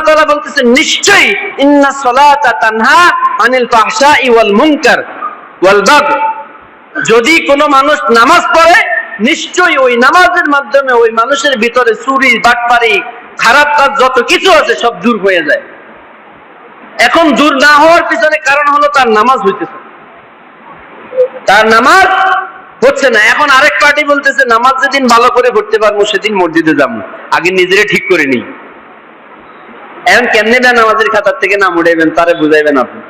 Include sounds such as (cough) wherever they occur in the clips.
আল্লাহ তাআলা বলতেছেন, নিশ্চয়ই ইন্না সলাতা তানহা আনিল ফাহশাই ওয়াল মুনকার ওয়াল যদি কোনো মানুষ নামাজ পড়ে, নিশ্চয়ই ওই নামাজের মাধ্যমে ওই মানুষের ভিতরে চুরি, বাটপারি, খারাপ কাজ যত কিছু আছে সব দূর হয়ে যায়। এখন দূর না হওয়ার পিছনে কারণ হলো তার নামাজ হইতেছে। তার নামাজ হচ্ছে না। এখন আরেক পার্টি বলতেছে, নামাজ যেদিন ভালো করে পড়তে পারব, সেদিন মসজিদে যাব। আগে নিজেরে ঠিক করে নিই। এখন কেমনে নামাজের খাতার থেকে নাম উড়াইবেন তারে বুঝাইবেন আপনি।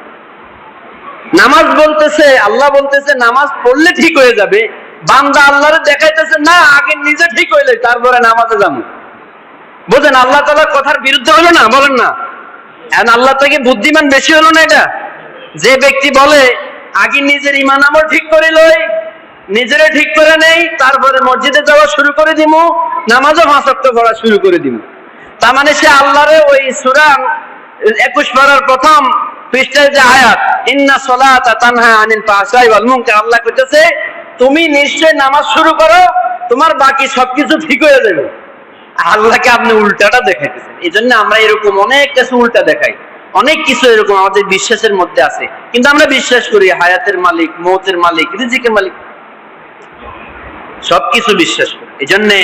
নামাজ বলতেছে, আল্লাহ বলতেছে, নামাজ পড়লে ঠিক হয়ে যাবে। বান্দা আল্লাহরে দেখাইতেছে, না, আগে নিজে ঠিক হইলে, তারপরে নামাজে যাব। বুঝেন, আল্লাহ তালার কথার বিরুদ্ধে হলো না? বলেন না। এখন আল্লাহ থেকে বুদ্ধিমান বেশি হলো না এটা? যে ব্যক্তি বলে, আগে নিজের ইমান আমল ঠিক করে লই, নিজেরে ঠিক করে নেই, তারপরে মসজিদে যাওয়া শুরু করে দিব নামাজও ফাঁসক্ত করা শুরু করে দিব তার মানে সে আল্লাহরে ওই সুরান একুশ পারার প্রথম পৃষ্ঠায় যে আয়াত, ইন্না সলাতা তানহা আনিল ফাহশাই ওয়াল মুনকার আল্লাহ কইতেছে, তুমি নিশ্চয় নামাজ শুরু করো, তোমার বাকি সবকিছু ঠিক হয়ে যাবে। আল্লাহকে আপনি উল্টাটা দেখাইতেছেন। এই জন্য আমরা এরকম অনেক কিছু উল্টা দেখাই। অনেক কিছু এরকম আমাদের বিশ্বাসের মধ্যে আছে। কিন্তু আমরা বিশ্বাস করি, হায়াতের মালিক, মৌতের মালিক, রিজিকের মালিক। সবকিছু বিশ্বাস করি। এই জন্যে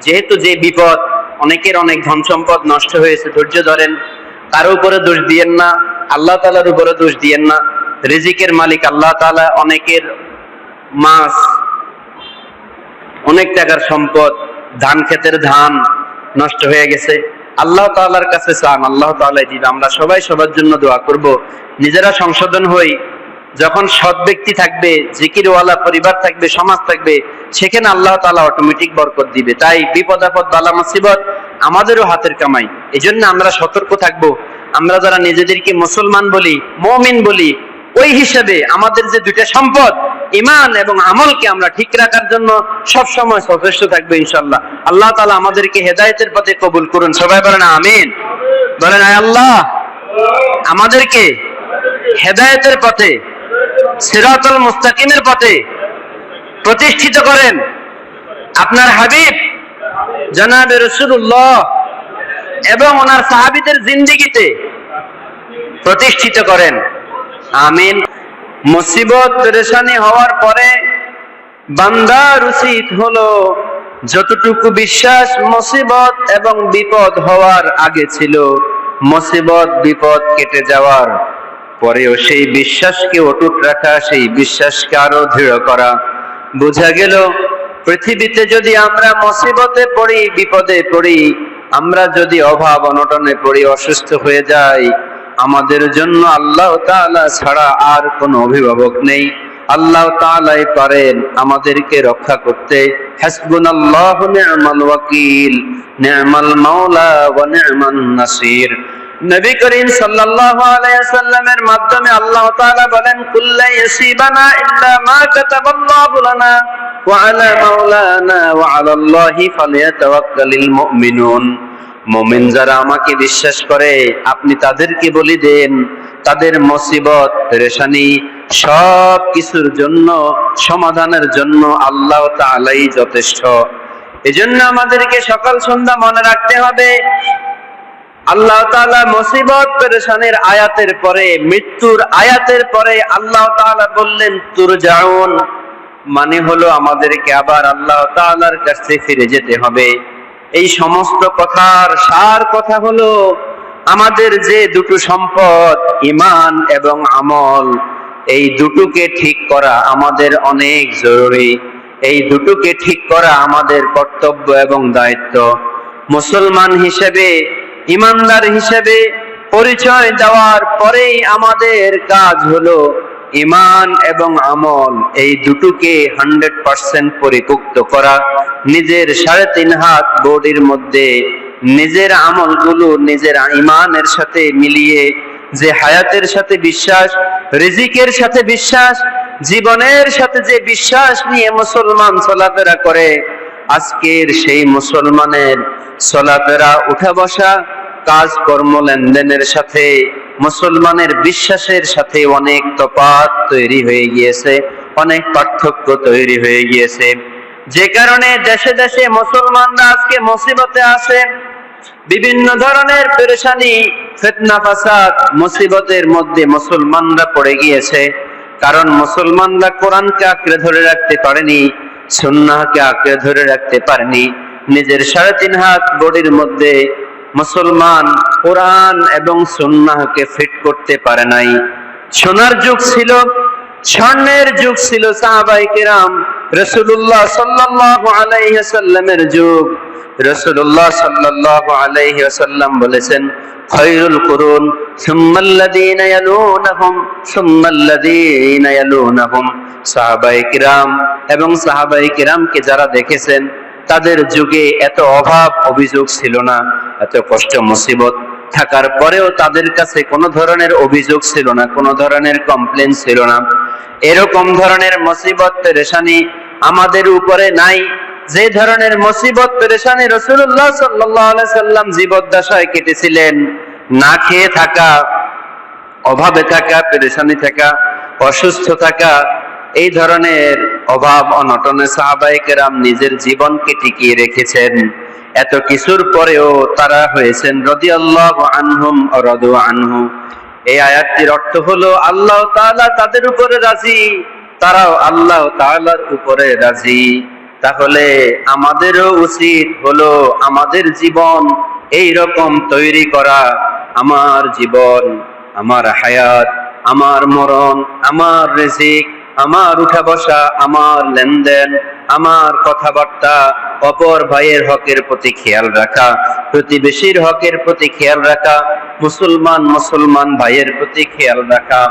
যেহেতু যে বিপদ অনেকের অনেক ধন সম্পদ নষ্ট হয়েছে, ধৈর্য ধরেন। কারও উপরে দোষ দিয়েন না, আল্লাহ তালার উপরে দোষ দিয়েন না। রিজিকের মালিক আল্লাহ তালা অনেকের মাছ, অনেক টাকার সম্পদ, ধান, ক্ষেতের ধান নষ্ট হয়ে গেছে। আল্লাহ তাআলার কাছে চান, আল্লাহ তাআলাই দিবে। আমরা সবাই সবার জন্য দোয়া করব। নিজেরা সংশোধন হই। যখন সৎ ব্যক্তি থাকবে, জিকিরওয়ালা পরিবার থাকবে, সমাজ থাকবে, সেখানে আল্লাহ তালা অটোমেটিক বরকত দিবে। তাই বিপদ আপদ, বালা মুসিবত আমাদেরও হাতের কামাই। এই জন্য আমরা সতর্ক থাকব। আমরা যারা নিজেদেরকে মুসলমান বলি, মমিন বলি, ওই হিসেবে আমাদের যে দুইটা সম্পদ ইমান এবং আমলকে আমরা ঠিক রাখার জন্য সব সময় সচেষ্ট থাকবে ইনশাল্লাহ আল্লাহ তালা আমাদেরকে হেদায়েতের পথে কবুল করুন। সবাই বলেন আমিন। বলেন আল্লাহ, আমাদেরকে হেদায়েতের পথে সিরাতুল মুস্তাকিমের পথে প্রতিষ্ঠিত করেন। আপনার হাবিব, জনাবে রসুল্লাহ এবং ওনার সাহাবিদের জিন্দিগিতে প্রতিষ্ঠিত করেন। আমিন। মুসিবত পেরেশানি হওয়ার পরে বান্দার উচিত হলো যতটুকু বিশ্বাস মুসিবত এবং বিপদ হওয়ার আগে ছিল। মুসিবত, বিপদ কেটে যাওয়ার পরেও সেই বিশ্বাসকে অটুট রাখা, সেই বিশ্বাসকে আরও দৃঢ় করা। বোঝা গেল, পৃথিবীতে যদি আমরা মুসিবতে পড়ি, বিপদে পড়ি, আমরা যদি অভাব অনটনে পড়ি, অসুস্থ হয়ে যাই, আমাদের জন্য আল্লাহ তাআলা ছাড়া আর কোনো অভিভাবক নেই। আল্লাহ তাআলাই পারেন আমাদেরকে রক্ষা করতে। হাসবুনাল্লাহু নি'মাল ওয়াকিল নি'মাল মাওলা নাসির। নবী করিম সাল্লাল্লাহু আলাইহি সাল্লামের মাধ্যমে আল্লাহ তাআলা বলেন, কুল্লা ইয়াসিবানা ইল্লা মা কাতাবাল্লাহু লানা ওয়া আলা মাওলানা ওয়া আলা আল্লাহি ফালিয়াতাওয়াক্কালিল মুমিনুন। মুমিন যারা আমাকে বিশ্বাস করে, আপনি তাদেরকে বলি দেন, তাদের মুসিবত, পেরেশানি সব কিছুর জন্য, সমাধানের জন্য আল্লাহ তাআলাই যথেষ্ট। এজন্য আমাদেরকে সকাল সন্ধ্যা মনে রাখতে হবে। আল্লাহ তাআলা মুসিবত পেরেশানির আয়াতের পরে, মৃত্যুর আয়াতের পরে আল্লাহ তাআলা বললেন, তুরজাউন মানে হলো আমাদেরকে আবার আল্লাহ তাআলার কাছে ফিরে যেতে হবে। এই সমস্ত কথার সার কথা হলো, আমাদের যে দুটো সম্পদ ইমান এবং আমল, এই দুটোকে ঠিক করা আমাদের অনেক জরুরি। এই দুটোকে ঠিক করা আমাদের কর্তব্য এবং দায়িত্ব। মুসলমান হিসেবে ইমানদার হিসেবে পরিচয় দেওয়ার পরেই আমাদের কাজ হলো ইমান এবং আমল। এই দুটোকে হান্ড্রেড পার্সেন্ট পরিপুক্ত করা। নিজের সাড়ে তিন হাত বডির মধ্যে নিজের আমলগুলো নিজের ইমানের সাথে মিলিয়ে যে হায়াতের সাথে বিশ্বাস, রিজিকের সাথে বিশ্বাস, জীবনের সাথে যে বিশ্বাস নিয়ে মুসলমান চলাফেরা করে আজকের সেই মুসলমানের চলাফেরা, উঠা বসা কাজকর্ম, লেনদেনের সাথে, মুসলমানের বিশ্বাসের সাথে অনেক তফাৎ তৈরি হয়ে গিয়েছে, অনেক পার্থক্য তৈরি হয়ে গিয়েছে। যে কারণে দেশে দেশে মুসলমানরা আজকে মুসিবতে আছে। বিভিন্ন ধরনের পেরেশানি, ফেতনা, ফাসাদ মুসিবতের মধ্যে মুসলমানরা পড়ে গিয়েছে। কারণ মুসলমানরা কোরআনকে আঁকড়ে ধরে রাখতে পারেনি। সুন্নাহকে আঁকড়ে ধরে রাখতে পারেনি। নিজের সাড়ে তিন হাত বডির মধ্যে মুসলমান কোরআন এবং সুন্নাহকে ফিট করতে পারে নাই। সোনার যুগ ছিল স্বর্ণের যুগ ছিল সাহাবাই কিরাম। রসুল্লাহ সাল্লাল্লাহু আলাইহি সাল্লামের যুগ। রসুল্লাহ সাল্লাল্লাহু আলাইহি সাল্লাম বলেছেন, খৈরুল কুরুন এবং সাহাবাই কিরামকে যারা দেখেছেন, তাদের যুগে এত অভাব অভিযোগ ছিল না, এত কষ্ট মুসিবত। থাকার পরেও তাদের কাছে কোনো ধরনের অভিযোগ ছিল না, কোনো ধরনের কমপ্লেন ছিল না। এরকম ধরনের মুসিবত, পেরেশানি আমাদের উপরে নাই। যে ধরনের মুসিবত, পেরেশানি রসুল্লাহ সাল্লাহ সাল্লাম জীবদ্দশায় কেটেছিলেন, না খেয়ে থাকা, অভাবে থাকা, পেরেশানি থাকা, অসুস্থ থাকা, এই ধরনের অভাব অনটনে সাহাবাইকেরাম নিজের জীবনকে টিকিয়ে রেখেছেন। এত কিছুর পরেও তারা হয়েছেন রদি আল্লাহ আনহুম রদু আনহু। এই আয়াতটির অর্থ হলো আল্লাহ তাআলা তাদের উপরে রাজি। তারাও আল্লাহ তাআলার উপরে রাজি। তাহলে আমাদেরও উচিত হলো আমাদের জীবন এই রকম তৈরি করা। আমার জীবন, আমার হায়াত, আমার মরণ, আমার রিজিক, আমার উঠা বসা, আমার লেনদেন আমার কথাবার্তা অপর ভাইয়ের হকের প্রতি খেয়াল রাখা, প্রতিবেশীর হকের প্রতি খেয়াল রাখা, মুসলমান মুসলমান ভাইয়ের প্রতি খেয়াল রাখা।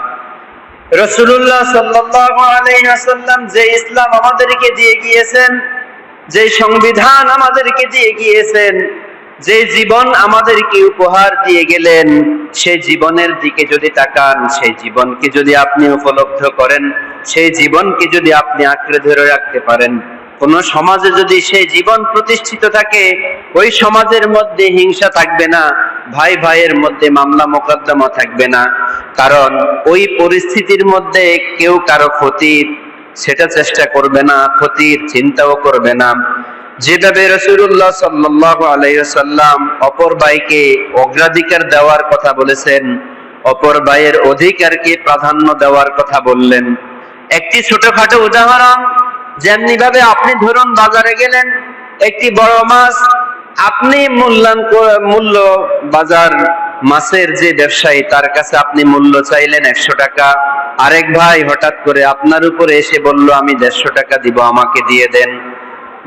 রসুল্লাহ সাল্লাম যে ইসলাম আমাদেরকে দিয়ে গিয়েছেন, যে সংবিধান আমাদেরকে দিয়ে গিয়েছেন যে জীবন আমাদেরকে উপহার দিয়ে গেলেন সেই জীবনের দিকে যদি তাকান সেই জীবনকে যদি আপনি উপলব্ধ করেন সেই জীবনকে যদি আপনি আঁকড়ে ধরে রাখতে পারেন। কোন সমাজে যদি সেই জীবন প্রতিষ্ঠিত থাকে, ওই সমাজের মধ্যে হিংসা থাকবে না, ভাই ভাইয়ের মধ্যে মামলা মোকদ্দমা থাকবে না। কারণ ওই পরিস্থিতির মধ্যে কেউ কারও ক্ষতির সেটা চেষ্টা করবে না, ক্ষতির চিন্তাও করবে না। যেভাবে রসুল্লাহ সাল্লাহ আলাইসাল্লাম অপর ভাইকে অগ্রাধিকার দেওয়ার কথা বলেছেন, অপর ভাইয়ের অধিকারকে প্রাধান্য দেওয়ার কথা বললেন। একটি ছোটখাটো উদাহরণ যেমনি ভাবে আপনি ধরুন বাজারে গেলেন, একটি বড় মাছ, আপনি মূল্যায়ন মূল্য বাজার মাছের যে ব্যবসায়ী, তার কাছে আপনি মূল্য চাইলেন একশো টাকা। আরেক ভাই হঠাৎ করে আপনার উপরে এসে বলল, আমি দেড়শো টাকা দিব, আমাকে দিয়ে দেন।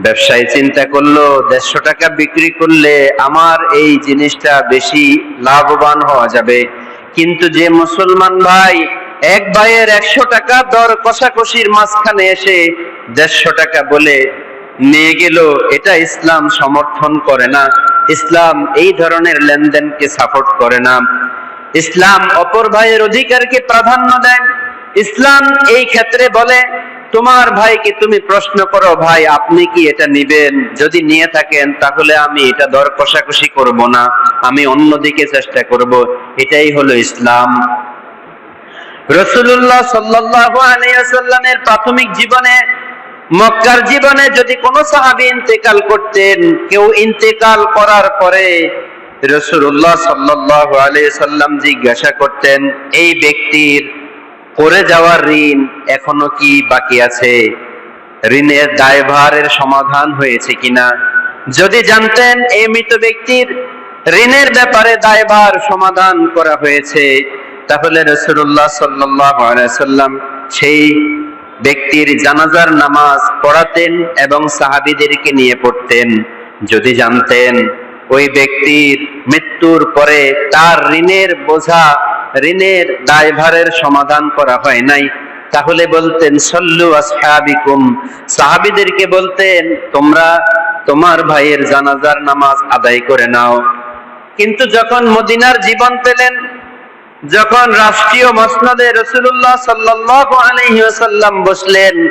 ব্যবসায়ী চিন্তা করল, দেড়শো টাকা বিক্রি করলে আমার এই জিনিসটা বেশি লাভবান হওয়া যাবে। কিন্তু যে মুসলমান ভাই এক ভাইয়ের একশো টাকা দর কষাকষির মাঝখানে এসে দেড়শো টাকা বলে নিয়ে গেল, এটা ইসলাম সমর্থন করে না। ইসলাম এই ধরনের লেনদেনকে সাপোর্ট করে না। ইসলাম অপর ভাইয়ের অধিকারকে প্রাধান্য দেয়। ইসলাম এই ক্ষেত্রে বলে তোমার ভাইকে তুমি প্রশ্ন করো, ভাই, আপনি কি এটা নিবেন? যদি নিয়ে থাকেন, তাহলে আমি এটা দর কষাকষি করব না, আমি অন্যদিকে চেষ্টা করব। এটাই হলো ইসলাম। রসুল্লাহ সাল্লাল্লাহু আলাইহি প্রাথমিক জীবনে, মক্কার জীবনে যদি কোনো সাহাবী ইন্তেকাল করতেন, কেউ ইন্তেকাল করার পরে রসুল্লাহ সাল্লাল্লাহু আলাইহি সাল্লাম জিজ্ঞাসা করতেন, এই ব্যক্তির করে যাওয়ার ঋণ এখনও কি বাকি আছে? ঋণের দায়ভারের সমাধান হয়েছে কিনা? যদি জানতেন এই মৃত ব্যক্তির ঋণের ব্যাপারে দায়ভার সমাধান করা হয়েছে, তাহলে রসুল্লাহ সাল্লাম সেই ব্যক্তির জানাজার নামাজ পড়াতেন এবং সাহাবিদেরকে নিয়ে পড়তেন। যদি জানতেন ওই ব্যক্তির মৃত্যুর পরে তার ঋণের বোঝা, ঋণের দায়ভারের সমাধান করা হয় নাই। তাহলে বলতেন, সল্লু আসহাবিকুম। সাহাবিদেরকে বলতেন, তোমরা তোমার ভাইয়ের জানাজার নামাজ আদায় করে নাও। কিন্তু যখন মদিনার জীবন পেলেন, যখন রাষ্ট্রীয় মসনদে রসুল্লাহ সাল্লাল্লাহু আলাইহি ওয়াসাল্লাম বসলেন,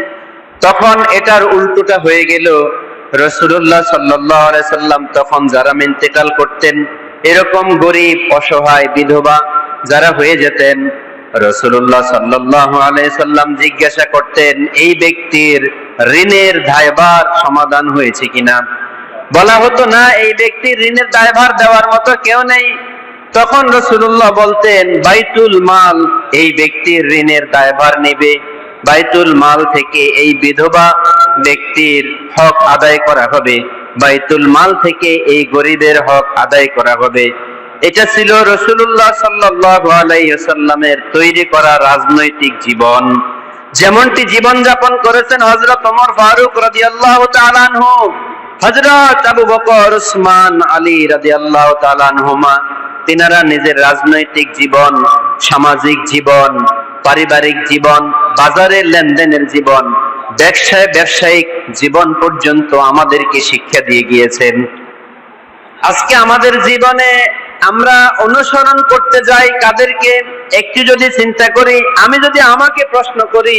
তখন এটার উল্টোটা হয়ে গেল। রসুল্লাহ সাল্লাম তখন যারা ইন্তেকাল করতেন, এরকম গরিব, অসহায় বিধবা যারা হয়ে যেতেন, রসুল্লাহ সাল্লাল্লাহু আলাইহি সাল্লাম জিজ্ঞাসা করতেন, এই ব্যক্তির ঋণের দায়ভার সমাধান হয়েছে কিনা? বলা হতো, না, এই ব্যক্তির ঋণের দায়ভার দেওয়ার মতো কেউ নেই। তখন রসুল্লাহ বলতেন, বাইতুল মাল, এই ব্যক্তির ঋণের দায়ভার নেবে। বাইতুল মাল থেকে এই বিধবা ব্যক্তির হক আদায় করা হবে। বাইতুল মাল থেকে এই গরিবের হক আদায় করা হবে। এটা ছিল রসুল্লাহ ওয়াসাল্লামের তৈরি করা রাজনৈতিক জীবন। যেমনটি জীবন যাপন করেছেন হযরত ওমর ফারুক রাদিয়াল্লাহু তাআলা আনহু, হযরত আবু বকর, উসমান, আলী রাদিয়াল্লাহু তাআলা আনহুমা, তিনারা নিজের রাজনৈতিক জীবন, সামাজিক জীবন পারিবারিক জীবন, বাজারের লেনদেনের জীবন, ব্যবসায় ব্যবসায়িক জীবন পর্যন্ত আমাদেরকে শিক্ষা দিয়ে গিয়েছেন। আজকে আমাদের জীবনে আমরা অনুসরণ করতে যাই কাদেরকে, একটু যদি চিন্তা করি, আমি যদি আমাকে প্রশ্ন করি,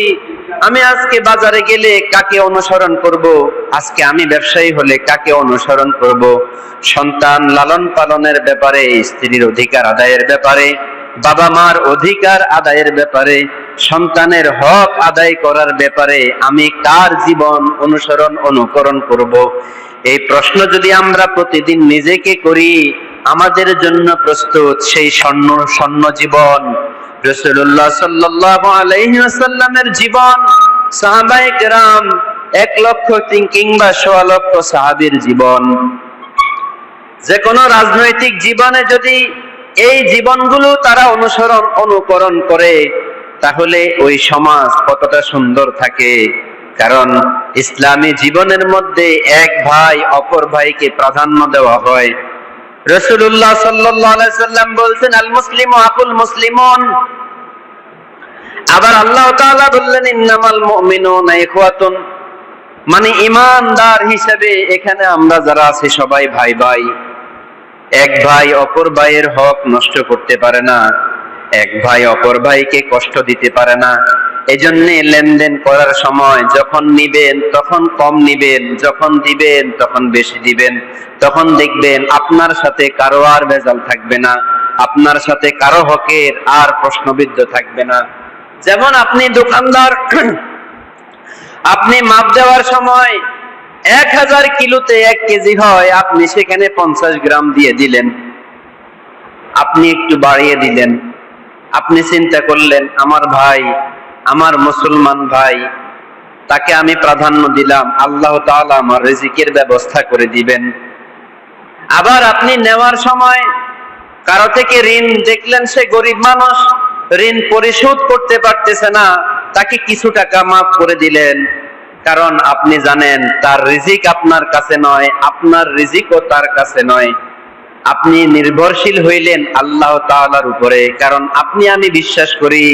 আমি আজকে বাজারে গেলে কাকে অনুসরণ করব? আজকে আমি ব্যবসায়ী হলে কাকে অনুসরণ করব? সন্তান লালন পালনের ব্যাপারে, স্ত্রীর অধিকার আদায়ের ব্যাপারে বাবা মার অধিকার আদায়ের ব্যাপারে, সন্তানের হক আদায় করার ব্যাপারে আমি কার জীবন অনুসরণ, অনুকরণ করব? এই প্রশ্ন যদি আমরা প্রতিদিন নিজেকে করি, আমাদের জন্য প্রস্তুত সেই স্বর্ণ স্বর্ণ জীবন। রসুল্লাহ আলাইহি জীবন, সাহাবায়ে কেরাম এক লক্ষ কিংবা সোয়া লক্ষ সাহাবীর জীবন। যে কোনো রাজনৈতিক জীবনে যদি এই জীবনগুলো তারা অনুসরণ, অনুকরণ করে, তাহলে ওই সমাজ কতটা সুন্দর থাকে। কারণ ইসলামী জীবনের মধ্যে এক ভাই অপর ভাইকে প্রাধান্য দেওয়া হয়। রসুল্লাহ সাল্লাম বলছেন, আল মুসলিম আকুল মুসলিমন। আবার আল্লাহ তাআলা বললেন, ইন্নামাল মুমিনুনা ইখওয়াতুন। মানে ইমানদার হিসেবে এখানে আমরা যারা আছি সবাই ভাই ভাই এক ভাই অপর ভাইয়ের হক নষ্ট করতে পারে না। এক ভাই অপর ভাইকে কষ্ট দিতে পারে না। এজন্য লেনদেন করার সময় যখন নিবেন, তখন কম নিবেন, যখন দিবেন, তখন বেশি দিবেন। তখন দেখবেন আপনার সাথে কারও আর ভেজাল থাকবে না। আপনার সাথে কারও হকের আর প্রশ্নবিদ্ধ থাকবে না। যেমন আপনি দোকানদার, (clears throat) আপনি মাপ দেওয়ার সময় এক হাজার কিলোতে এক কেজি হয়, আপনি সেখানে পঞ্চাশ গ্রাম দিয়ে দিলেন। আপনি একটু বাড়িয়ে দিলেন। আপনি চিন্তা করলেন, আমার ভাই, আমার মুসলমান ভাই, তাকে আমি প্রাধান্য দিলাম। আল্লাহ তাআলা আমার রিজিকের ব্যবস্থা করে দিবেন। আবার আপনি নেওয়ার সময় কারও থেকে ঋণ দেখলেন, সে গরিব মানুষ, ঋণ পরিশোধ করতে পারতেছে না, তাকে কিছু টাকা মাফ করে দিলেন। কারণ আপনি জানেন, তার রিজিক আপনার কাছে নয়, আপনার রিজিকও তার কাছে নয়। আপনি নির্ভরশীল হইলেন আল্লাহ তাআলার উপরে, কারণ আপনি, আমি বিশ্বাস করি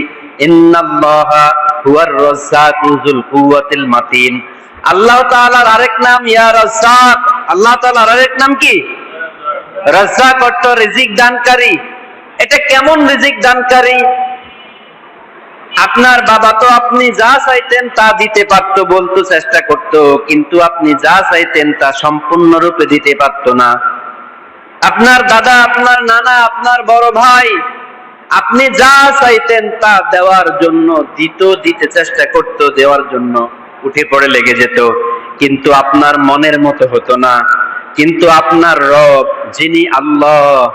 আল্লাহ তাআলার আরেক নাম, ইয়া রাজ্জাক। আল্লাহ তাআলার আরেক নাম কি? রাজ্জাক অর্থ রিজিক দানকারী। এটা কেমন রিজিক দানকারী? আপনার বাবা তো আপনি যা চাইতেন তা দিতে পারতো বলতো চেষ্টা করতো, কিন্তু আপনি যা চাইতেন তা সম্পূর্ণরূপে দিতে পারতো না। আপনার দাদা, আপনার নানা, আপনার বড় ভাই, আপনি যা চাইতেন তা দেওয়ার জন্য, দিত, দিতে চেষ্টা করত, দেওয়ার জন্য উঠে পড়ে লেগে যেত। কিন্তু আপনার মনের মতো হতো না। কিন্তু আপনার রব, যিনি আল্লাহ,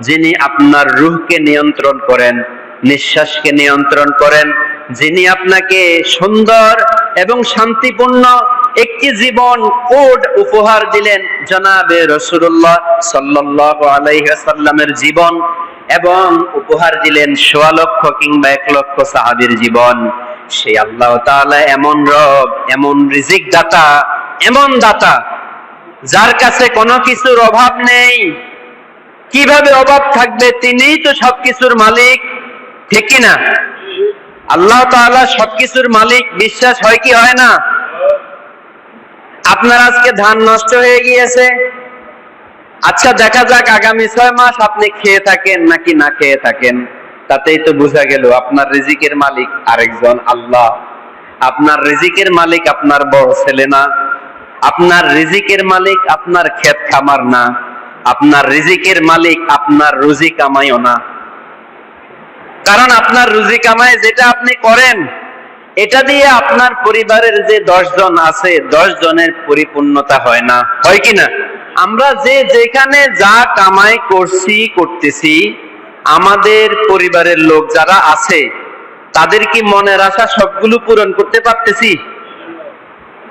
যিনি আপনার রুহকে নিয়ন্ত্রণ করেন নিঃশ্বাসকে নিয়ন্ত্রণ করেন। যিনি আপনাকে সুন্দর এবং শান্তিপূর্ণ একটি জীবন কোড উপহার দিলেন জনাবে রসুল্লাহ সাল্লাল্লাহু আলাইহি সাল্লামের জীবন এবং উপহার দিলেন সোয়া লক্ষ কিংবা এক লক্ষ সাহাবীর জীবন। সেই আল্লাহ তাআলা এমন রব, এমন রিজিক দাতা, এমন দাতা যার কাছে কোনো কিছুর অভাব নেই। কীভাবে অভাব থাকবে তিনিই তো সবকিছুর মালিক। ঠিক কি না? আল্লাহ তাআলা সবকিছুর মালিক, বিশ্বাস হয় কি হয় না? আপনার আজকে ধান নষ্ট হয়ে গিয়েছে। আচ্ছা দেখা যাক আগামী ছয় মাস আপনি খেয়ে থাকেন নাকি না খেয়ে থাকেন। তাতেই তো বোঝা গেল আপনার রিজিকের মালিক আরেকজন আল্লাহ। আপনার রিজিকের মালিক আপনার বড় ছেলে না। আপনার রিজিকের মালিক আপনার ক্ষেত খামার না। আপনার রিজিকের মালিক আপনার রুজি কামাইও না। কারণ আপনার রুজি কামাই যেটা আপনি করেন, এটা দিয়ে আপনার পরিবারের যে জন আছে, দশ জনের পরিপূর্ণতা হয় না। হয় কি না? আমরা যে যেখানে যা কামাই করছি, করতেছি, আমাদের পরিবারের লোক যারা আছে, তাদের কি মনের আশা সবগুলো পূরণ করতে পারতেছি?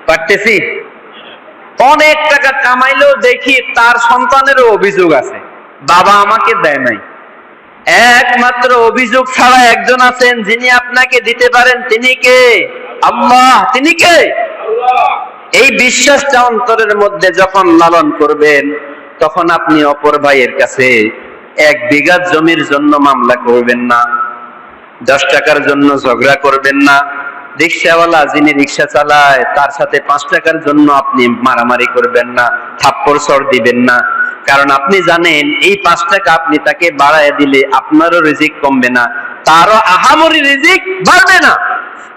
পারতেছি? অনেক টাকা কামাইলেও দেখি তার সন্তানেরও অভিযোগ আছে, বাবা আমাকে দেয় নাই। একমাত্র অভিযোগ ছাড়া একজন আছেন যিনি আপনাকে দিতে পারেন, তিনি কে? আল্লাহ, তিনি কে? এই বিশ্বাসটা অন্তরের মধ্যে যখন লালন করবেন, তখন আপনি অপর ভাইয়ের কাছে এক বিঘা জমির জন্য মামলা করবেন না, দশ টাকার জন্য ঝগড়া করবেন না, রিক্সাওয়ালা যিনি রিক্সা চালায়, তার সাথে পাঁচ টাকার জন্য আপনি মারামারি করবেন না, থাপ্পড় সর দিবেন না কারণ আপনি জানেন, এই পাঁচ টাকা আপনি তাকে বাড়ায় দিলে আপনারও রিজিক কমবে না, তারও আহামরি রিজিক বাড়বে না।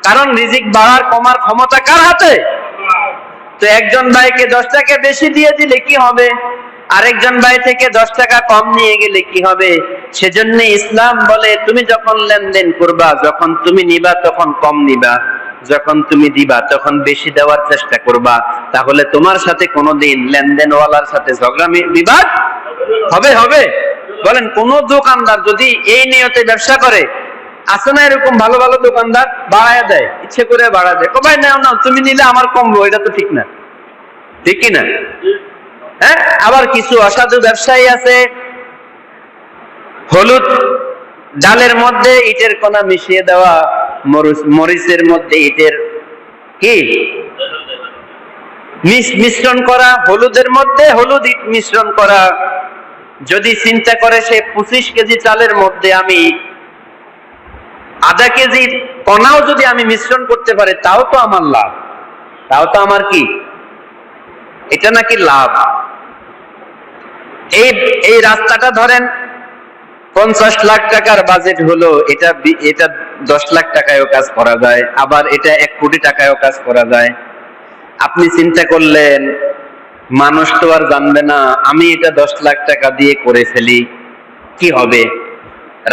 কারণ রিজিক বাড়ার, কমার ক্ষমতা কার হাতে? তো একজন ভাইকে দশ টাকা বেশি দিয়ে দিলে কি হবে? আরেকজন ভাই থেকে দশ টাকা কম নিয়ে গেলে কি হবে? সেজন্য ইসলাম বলে, তুমি যখন লেনদেন করবা, যখন তুমি নিবা, তখন কম নিবা। যখন তুমি দিবা, তখন বেশি দেওয়ার চেষ্টা করবা। তাহলে তোমার সাথে কোনোদিন লেনদেনওয়ালার সাথে ঝগড়া বিবাদ হবে হবে? বলেন, কোন দোকানদার যদি এই নিয়তে ব্যবসা করে, আছে না এরকম ভালো ভালো দোকানদার, বাড়ায় দেয়, ইচ্ছে করে বাড়া দেয়, কবাই নাও না তুমি নিলে আমার কমবো, এটা তো ঠিক না। ঠিক কি না? হ্যাঁ? আবার কিছু অসাধু ব্যবসায়ী আছে, হলুদ ডালের মধ্যে ইটের কণা মিশিয়ে দেওয়া মরিচের মধ্যে ইটের কি? মিশ- মিশ্রণ করা, হলুদের মধ্যে হলুদ ইট মিশ্রণ করা। যদি চিন্তা করে সে পঁচিশ কেজি চালের মধ্যে আমি আধা কেজি কণাও যদি আমি মিশ্রণ করতে পারি, তাও তো আমার লাভ। তাও তো আমার কি? এটা নাকি লাভ। এই এই রাস্তাটা ধরেন পঞ্চাশ লাখ টাকার বাজেট হলো, এটা এটা দশ লাখ টাকায়ও কাজ করা যায়, আবার এটা এক কোটি টাকায়ও কাজ করা যায়। আপনি চিন্তা করলেন, মানুষ তো আর জানবে না, আমি এটা দশ লাখ টাকা দিয়ে করে ফেলি, কি হবে?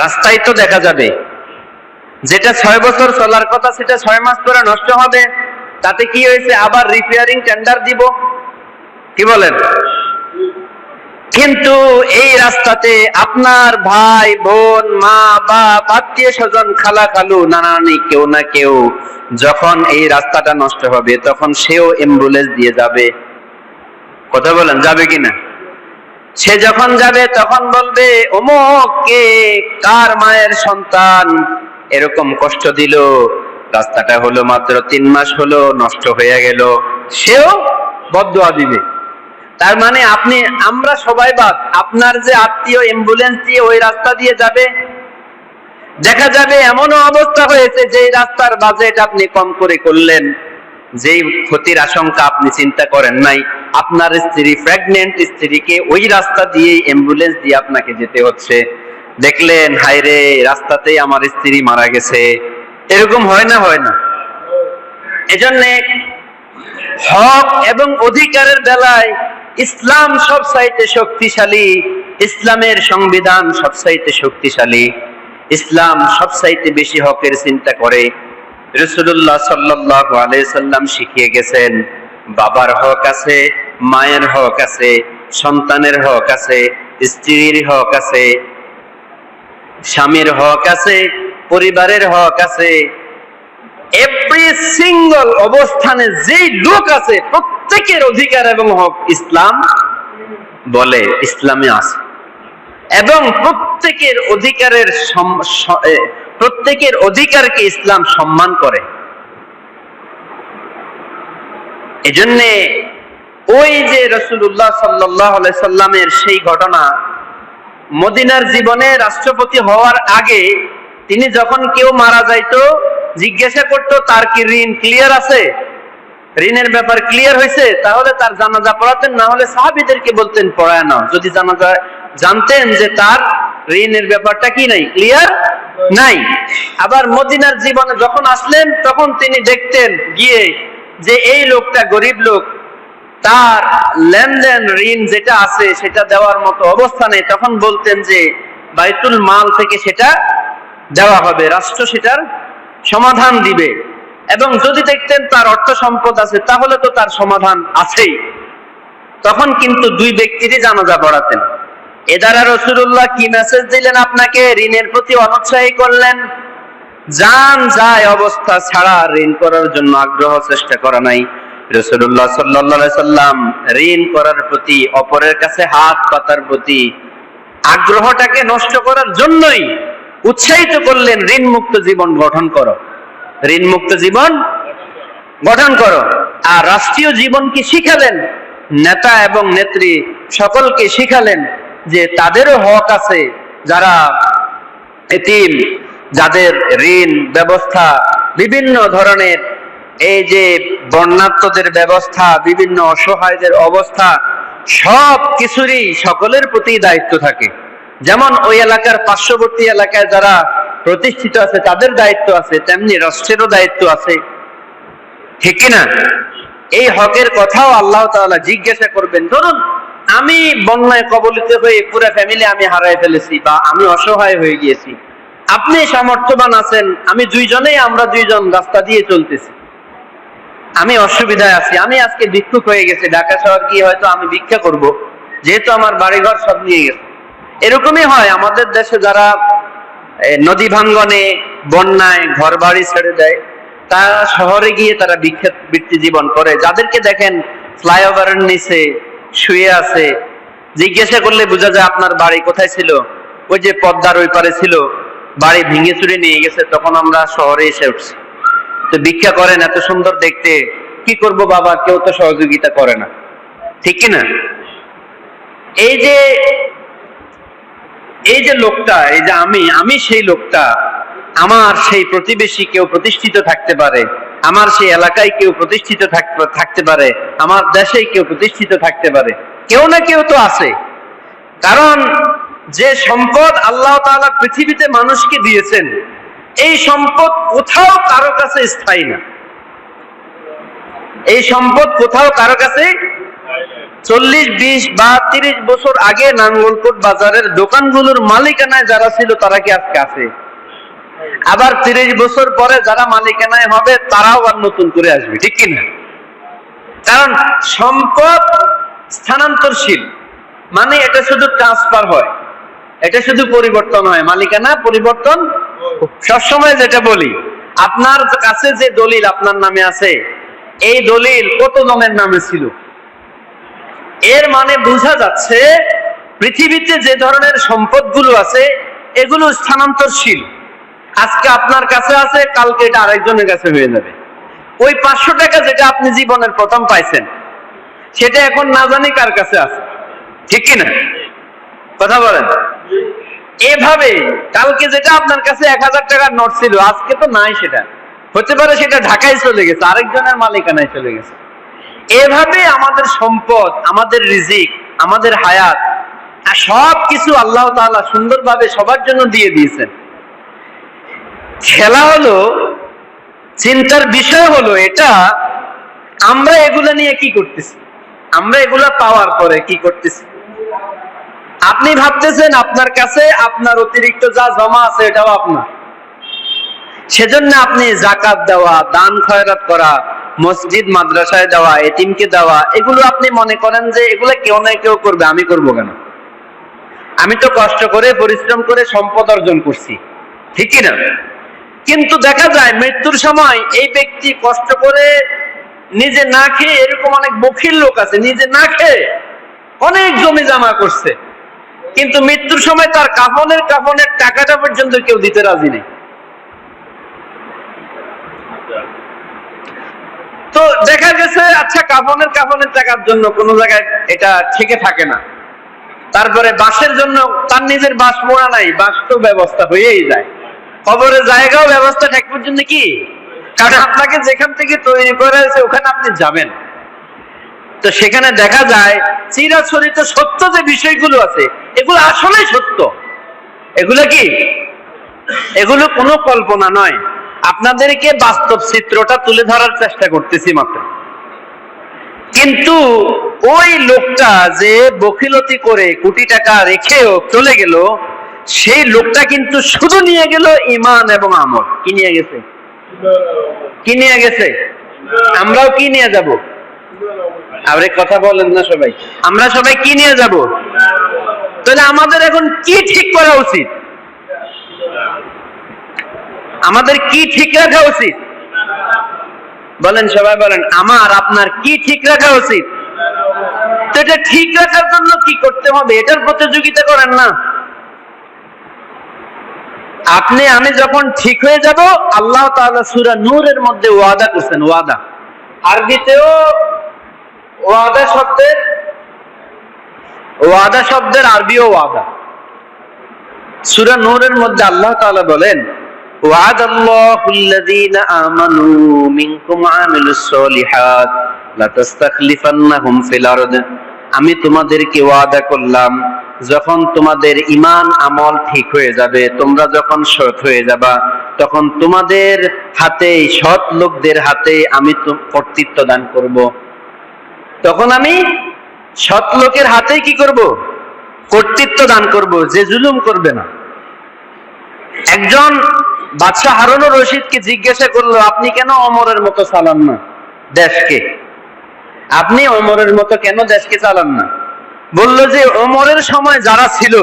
রাস্তায় তো দেখা যাবে, যেটা ছয় বছর চলার কথা, সেটা ছয় মাস পরে নষ্ট হবে, তাতে কি হয়েছে? আবার রিপেয়ারিং টেন্ডার দিব? কি বলেন? কিন্তু এই রাস্তাতে আপনার ভাই, বোন, মা, বাপ, আত্মীয় স্বজন, খালা, খালু নানা নানি কেউ না কেউ যখন এই রাস্তাটা নষ্ট হবে, তখন সেও অ্যাম্বুলেন্স দিয়ে যাবে। কথা বলেন, যাবে কিনা? সে যখন যাবে, তখন বলবে, অমুক কে? কার মায়ের সন্তান? এরকম কষ্ট দিল। রাস্তাটা হলো মাত্র তিন মাস হলো, নষ্ট হয়ে গেল। সেও বদুয়া দিবে। তার মানে আপনি, আমরা সবাই বাদ আপনার যে আত্মীয় অ্যাম্বুলেন্স দিয়ে ওই রাস্তা দিয়ে যাবে, দেখা যাবে এমনও অবস্থা হয়েছে যে রাস্তার বাজেট আপনি কম করে করলেন। যেই ক্ষতির আশঙ্কা আপনি চিন্তা করেন নাই, আপনার স্ত্রী প্রেগনেন্ট স্ত্রীকে ওই রাস্তা দিয়ে অ্যাম্বুলেন্স দিয়ে আপনাকে যেতে হচ্ছে। দেখলেন হাইরে রাস্তাতেই আমার স্ত্রী মারা গেছে। এরকম হয় না হয় না? এজন্যে হক এবং অধিকারের বেলায় ইসলাম সব সাইতে শক্তিশালী, ইসলামের সংবিধান সব সাইতে শক্তিশালী। ইসলাম সব সাইতে বেশি হকের চিন্তা করে। রসুল্লাহ সাল্লাহ সাল্লাম শিখিয়ে গেছেন, বাবার হক আছে, মায়ের হক আছে, সন্তানের হক আছে, স্ত্রীর হক আছে, স্বামীর হক আছে, পরিবারের হক আছে এভরি সিঙ্গল অবস্থানে যেই লোক আছে, প্রত্যেকের অধিকার এবং হক ইসলাম বলে, ইসলামে আছে। এবং প্রত্যেকের অধিকারের প্রত্যেকের অধিকারকে ইসলাম সম্মান করে। এজন্যে ওই যে রসুল্লাহ সাল্লাহ সাল্লামের সেই ঘটনা, মদিনার জীবনে রাষ্ট্রপতি হওয়ার আগে তিনি যখন কেউ মারা যাইতো জিজ্ঞাসা করতো, তার কি ঋণ ক্লিয়ার আছে? ঋণের ব্যাপার ক্লিয়ার হয়েছে, তাহলে তার জানাজা পড়াতেন, না হলে সাহাবিদেরকে বলতেন, পড়ায় যদি জানাজা জানতেন যে তার ঋণের ব্যাপারটা কি নাই ক্লিয়ার নাই। আবার মদিনার জীবনে যখন আসলেন, তখন তিনি দেখতেন গিয়ে যে এই লোকটা গরিব লোক, তার লেনদেন ঋণ যেটা আছে, সেটা দেওয়ার মতো অবস্থা নেই। তখন বলতেন যে, বাইতুল মাল থেকে সেটা দেওয়া হবে, রাষ্ট্র সেটার সমাধান দিবে। এবং যদি দেখতেন তার অর্থ সম্পদ আছে, তাহলে তো তার সমাধান আছেই। তখন কিন্তু দুই ব্যক্তিরই জানাজা পড়াতেন এ দ্বারা রসুল্লাহ কি মেসেজ দিলেন? আপনাকে ঋণের প্রতি অনুৎসাহী করলেন। যান যায় অবস্থা ছাড়া ঋণ করার জন্য আগ্রহ চেষ্টা করা নাই। রসুল্লাহ সাল্লাহ সাল্লাম ঋণ করার প্রতি, অপরের কাছে হাত পাতার প্রতি আগ্রহটাকে নষ্ট করার জন্যই উৎসাহিত করলেন ঋণ মুক্ত জীবন গঠন করো। ঋণ মুক্ত জীবন গঠন করো। আর রাষ্ট্রীয় জীবন কি শিখালেন? নেতা এবং নেত্রী সকলকে শিখালেন যে তাদেরও হক আছে, যারা এতিম, যাদের ঋণ ব্যবস্থা বিভিন্ন ধরনের, এই যে বন্যাত্মদের ব্যবস্থা, বিভিন্ন অসহায়দের অবস্থা সব কিছুরই সকলের প্রতি দায়িত্ব থাকে। যেমন ওই এলাকার পার্শ্ববর্তী এলাকায় যারা প্রতিষ্ঠিত আছে, তাদের দায়িত্ব আছে, তেমনি রাষ্ট্রেরও দায়িত্ব আছে। ঠিক কিনা? এই হকের কথাও আল্লাহ তাআলা জিজ্ঞাসা করবেন, ধরুন আমি বন্যায় কবলিত হয়ে পুরো ফ্যামিলি আমি হারাই ফেলেছি বা আমি অসহায় হয়ে গিয়েছি। আপনি সামর্থ্যবান আছেন, আমি দুইজনেই আমরা দুইজন রাস্তা দিয়ে চলতেছি। আমি অসুবিধায় আছি, আমি আজকে ভিক্ষুক হয়ে গেছি, ঢাকা শহর গিয়ে হয়তো আমি ভিক্ষা করব, যেহেতু আমার বাড়িঘর সব নিয়ে গেছে। এরকমই হয় আমাদের দেশে যারা নদী ভাঙ্গনে, বন্যায় ঘর বাড়ি ছেড়ে দেয় তারা শহরে গিয়ে তারা বিখ্যাত বৃত্তি জীবন করে। যাদেরকে দেখেন ফ্লাইওভারের নিচে শুয়ে আছে, জিজ্ঞাসা করলে বোঝা যায় আপনার বাড়ি কোথায় ছিল? ওই যে পদ্মার ওই পারে ছিল, বাড়ি ভেঙে চুরে নিয়ে গেছে, তখন আমরা শহরে এসে উঠছি। তো ভিক্ষা করেন এত সুন্দর দেখতে, কি করব বাবা? কেউ তো সহযোগিতা করে না। ঠিক কি না? এই যে এই যে লোকটা, এই যে আমি আমি সেই লোকটা, আমার সেই প্রতিবেশী কেউ প্রতিষ্ঠিত থাকতে পারে, আমার সেই এলাকায় কেউ প্রতিষ্ঠিত থাকতে পারে, আমার দেশে কেউ প্রতিষ্ঠিত থাকতে পারে, কেউ না কেউ তো আছে। কারণ যে সম্পদ আল্লাহ পৃথিবীতে মানুষকে দিয়েছেন, এই সম্পদ কোথাও কারও কাছে স্থায়ী না। এই সম্পদ কোথাও কারও কাছে চল্লিশ, বিশ বা তিরিশ বছর আগে নাঙ্গলকোট বাজারের দোকানগুলোর মালিকানায় যারা ছিল, তারা কি আজকে আছে? আবার তিরিশ বছর পরে যারা মালিকানায় হবে, তারাও আর নতুন করে আসবে, ঠিক কিনা কারণ সম্পদ স্থানান্তরশীল মানে এটা শুধু ট্রান্সফার হয়, এটা শুধু পরিবর্তন হয়। মালিকানা, পরিবর্তন, সবসময় যেটা বলি, আপনার কাছে যে দলিল আপনার নামে আছে, এই দলিল কত জনের নামে ছিল? এর মানে বোঝা যাচ্ছে পৃথিবীতে যে ধরনের সম্পদগুলো আছে, এগুলো স্থানান্তরশীল। আজকে আপনার কাছে আছে, কালকে এটা আরেকজনের কাছে হয়ে যাবে। ওই পাঁচশো টাকা যেটা আপনি জীবনের প্রথম পাইছেন, সেটা এখন না জানি কার কাছে আছে। ঠিক কিনা? কথা বলেন। এভাবে কালকে যেটা আপনার কাছে এক হাজার টাকার নোট ছিল, আজকে তো নাই সেটা। হতে পারে সেটা ঢাকায় চলে গেছে, আরেকজনের মালিকানায় চলে গেছে। এভাবে আমাদের সম্পদ, আমাদের রিজিক, আমাদের হায়াত সব কিছু আল্লাহ সুন্দরভাবে সবার জন্য দিয়ে দিয়েছেন। খেলা হলো, চিন্তার বিষয় হলো এটা, আমরা এগুলা নিয়ে কি করতেছি? আমরা এগুলা পাওয়ার পরে কি করতেছি? আপনি ভাবতেছেন আপনার কাছে আপনার অতিরিক্ত যা জমা আছে এটাও আপনার। সেজন্য আপনি জাকাত দেওয়া, দান খয়রাত করা মসজিদ, মাদ্রাসায় দেওয়া এতিমকে দেওয়া এগুলো আপনি মনে করেন যে এগুলো কেউ না কেউ করবে, আমি করব কেন? আমি তো কষ্ট করে, পরিশ্রম করে সম্পদ অর্জন করছি ঠিক না? কিন্তু দেখা যায়, মৃত্যুর সময় এই ব্যক্তি কষ্ট করে নিজে না খেয়ে, এরকম অনেক বখিল লোক আছে, নিজে না খেয়ে অনেক জমি জমা করছে। কিন্তু মৃত্যুর সময় তার কাফনের কাফনের টাকাটা পর্যন্ত কেউ দিতে রাজি নেই। তো দেখা গেছে আচ্ছা কাফনের কাফনের টাকার জন্য কোনো জায়গায় এটা থেকে থাকে না। তারপরে বাসের জন্য তার নিজের বাস মোড়া নাই বাস তো ব্যবস্থা হয়েই যায়। কবরের জায়গাও ব্যবস্থা ঠেক পর্যন্ত কি? কারণ আপনাকে যেখান থেকে তৈরি করা হয়েছে, ওখানে আপনি যাবেন। তো সেখানে দেখা যায়, চিরাচরিত সত্য যে বিষয়গুলো আছে, এগুলো আসলে সত্য। এগুলো কি? এগুলো কোনো কল্পনা নয়। আপনাদেরকে বাস্তব চিত্রটা তুলে ধরার চেষ্টা করতেছি মাত্র। কিন্তু ওই লোকটা যে বকিলতি করে কোটি টাকা রেখেও চলে গেল, সেই লোকটা কিন্তু শুধু নিয়ে গেল ইমান এবং আমল। কি নিয়ে গেছে? কি নিয়ে গেছে? আমরাও কি নিয়ে যাব? আরে কথা বলেন না সবাই। আমরা সবাই কি নিয়ে যাব? তাহলে আমাদের এখন কি ঠিক করা উচিত? আমাদের কি ঠিক রাখা উচিত? বলেন সবাই বলেন, আমার, আপনার কি ঠিক রাখা উচিত? তো এটা ঠিক রাখার জন্য কি করতে হবে? এটার প্রতিযোগিতা করেন না। আপনি, আমি যখন ঠিক হয়ে যাব, আল্লাহ তাআলা সূরা নূরের মধ্যে ওয়াদা করছেন, ওয়াদা। আরবিতেও ওয়াদা শব্দের ওয়াদা শব্দের আরবিও ওয়াদা। সূরা নূরের মধ্যে আল্লাহ তাআলা বলেন وعد الله الذين آمنوا منكم وعملوا الصالحات لتستخلفنهم في الأرض আমি তোমাদেরকে ওয়াদা করলাম যখন তোমাদের ইমান আমল ঠিক হয়ে যাবে তোমরা যখন সৎ হয়ে যাবা তখন তোমাদের হাতে সৎ লোকদের হাতে আমি তো- কর্তৃত্ব দান করব তখন আমি সৎ লোকের হাতেই কি করব কর্তৃত্ব দান করব যে জুলুম করবে না একজন বাদশাহ হারুনুর রশিদকে জিজ্ঞাসা করল, আপনি কেন অমরের মতো চালান না দেশকে? আপনি অমরের মতো কেন দেশকে চালান না? বলল যে, অমরের সময় যারা ছিল,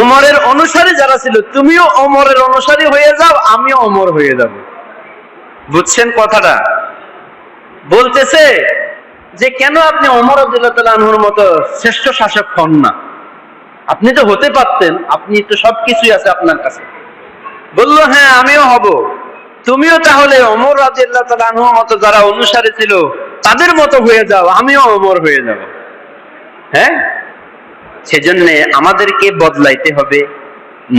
অমরের অনুসারী যারা ছিল, তুমিও অমরের অনুসারী হয়ে যাও, আমিও অমর হয়ে যাব। বুঝছেন কথাটা? বলতেছে যে, কেন আপনি অমর আব্দুল্লাহ মতো শ্রেষ্ঠ শাসক হন না? আপনি তো হতে পারতেন, আপনি তো সবকিছুই আছে আপনার কাছে। বলল হ্যাঁ আমিও হব। তুমিও তাহলে অমর রাজিয়াল্লাহ আনহুর মতো যারা অনুসারী ছিল, তাদের মতো হয়ে যাও, আমিও অমর হয়ে যাব। হ্যাঁ? সেজন্য আমাদেরকে বদলাইতে হবে,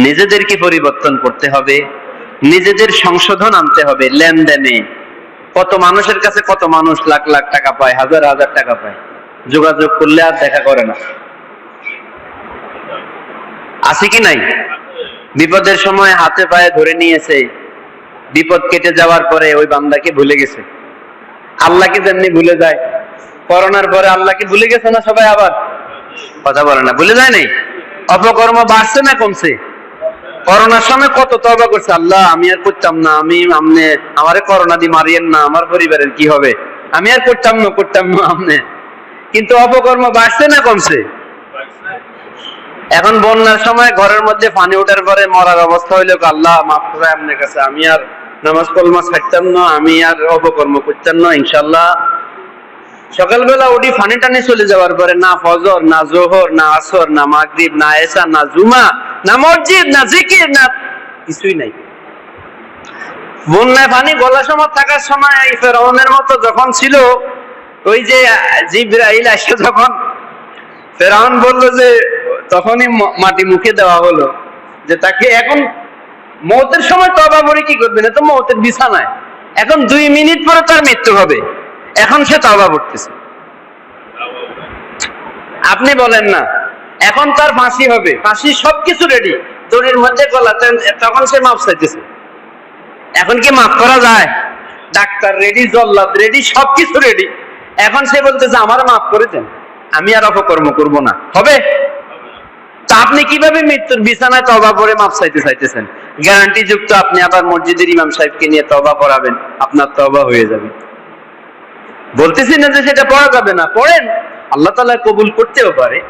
নিজেদেরকে পরিবর্তন করতে হবে, নিজেদের সংশোধন আনতে হবে লেনদেনে। কত মানুষের কাছে কত মানুষ লাখ লাখ টাকা পায়, হাজার হাজার টাকা পায়, যোগাযোগ করলে আর দেখা করে না। আছে কি নাই? বিপদের সময় হাতে পায়ে ধরে নিয়েছে। বিপদ কেটে যাওয়ার পরে ওই বান্দাকে ভুলে গেছে। আল্লাহকে যেমনি ভুলে যায়, করোনার পরে আল্লাহকে ভুলে গেছে না সবাই আবার? কথা বলে না, ভুলে যায় নাই? অপকর্ম বাড়ছে না কমছে? করোনার সময় কত তবা করছে, আল্লাহ, আমি আর করতাম না, আমি, আমনে, আমারে করোনা দিয়ে মারিয়েন না, আমার পরিবারের কি হবে? আমি আর করতাম না করতাম না, আমনে। কিন্তু অপকর্ম বাড়ছে না কমছে? এখন বন্যার সময় ঘরের মধ্যে পানি ওঠার পরে মরার অবস্থা হইল আল্লাহ মাফ করে আপনার কাছে। আমি আর নামাজ কলমা ছাড়তাম না, আমি আর অপকর্ম করতাম না ইনশাল্লাহ সকালবেলা উঠি ফানি টানি চলে যাওয়ার পরে না ফজর, না জোহর, না আসর, না মাগরিব, না এসা, না জুমা, না মসজিদ, না জিকির, না কিছুই নাই। বন্যায় পানি গলা সময় থাকার সময় ফেরাউনের মতো যখন ছিল, ওই যে জিব্রাইল আসে যখন, ফেরাউন বলল যে তখনই মাটি মুখে দেওয়া হলো যে তাকে এখন মৌতের সময় তবা বলে কি করবে? না তো মৌতের বিছানায়। এখন দুই মিনিট পরে তার মৃত্যু হবে। এখন সে তবা পড়তেছে আপনি বলেন না। এখন তার ফাঁসি হবে। ফাঁসি সবকিছু রেডি দড়ির মধ্যে গলা তখন সে মাপ চাইতেছে। এখন কি মাফ করা যায়? ডাক্তার রেডি জল্লাদ রেডি সবকিছু রেডি এখন সে বলতেছে, আমার মাফ করে দেন। আমি আর অপকর্ম করব না। হবে? আপনি কীভাবে মৃত্যুর বিছানায় তবা পরে মাপ চাইতে চাইতেছেন? গ্যারান্টি যুক্ত আপনি আবার মসজিদের ইমাম সাহেবকে নিয়ে তবা পড়াবেন, আপনার তবা হয়ে যাবে। বলতেছি না যে সেটা পড়া যাবে না, পড়েন। আল্লাহ তালা কবুল করতেও পারে।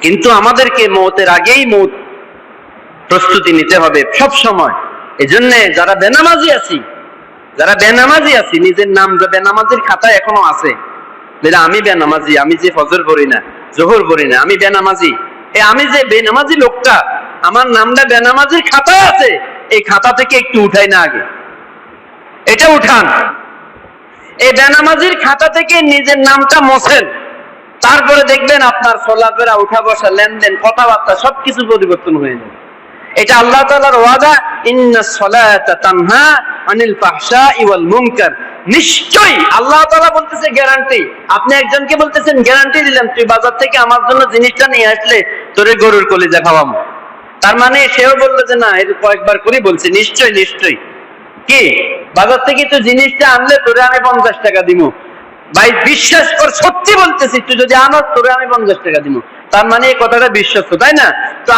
কিন্তু আমাদেরকে মৌতের আগেই মৌত প্রস্তুতি নিতে হবে সব সময়। এজন্য যারা বেনামাজি আছি, যারা বেনামাজি আছি, নিজের নাম যা বেনামাজির খাতায় এখনও আছে। আমি বেনামাজি, আমি যে ফজর পড়ি না, জোহর পড়ি না, আমি বেনামাজি। এ আমি যে বেনামাজি লোকটা, আমার নামটা বেনামাজির খাতা আছে, এই খাতা থেকে একটু উঠাই না আগে। এটা উঠান। এই বেনামাজির খাতা থেকে নিজের নামটা মোছেন। তারপরে দেখবেন আপনার চলাফেরা উঠা বসা লেনদেন, কথাবার্তা সবকিছু পরিবর্তন হয়ে যাবে। এটা আল্লাহ তাআলার ওয়াদা, ইন্না তানহা নিশ্চয়ই আল্লাহ বলতেছে গ্যারান্টি আপনি একজনকে বলতেছেন গ্যারান্টি দিলাম, তুই বাজার থেকে আমার জন্য জিনিসটা নিয়ে আসলে গরুর কলিজা তার মানে সেও বলল যে, না কয়েকবার করে বলছে নিশ্চয় নিশ্চয় কি? বাজার থেকে তুই জিনিসটা আনলে তোরে আমি পঞ্চাশ টাকা দিব ভাই, বিশ্বাস কর, সত্যি বলতেছি, তুই যদি আনো তোরে আমি পঞ্চাশ টাকা দিব তার মানে এই কথাটা বিশ্বস্ত, তাই না? তো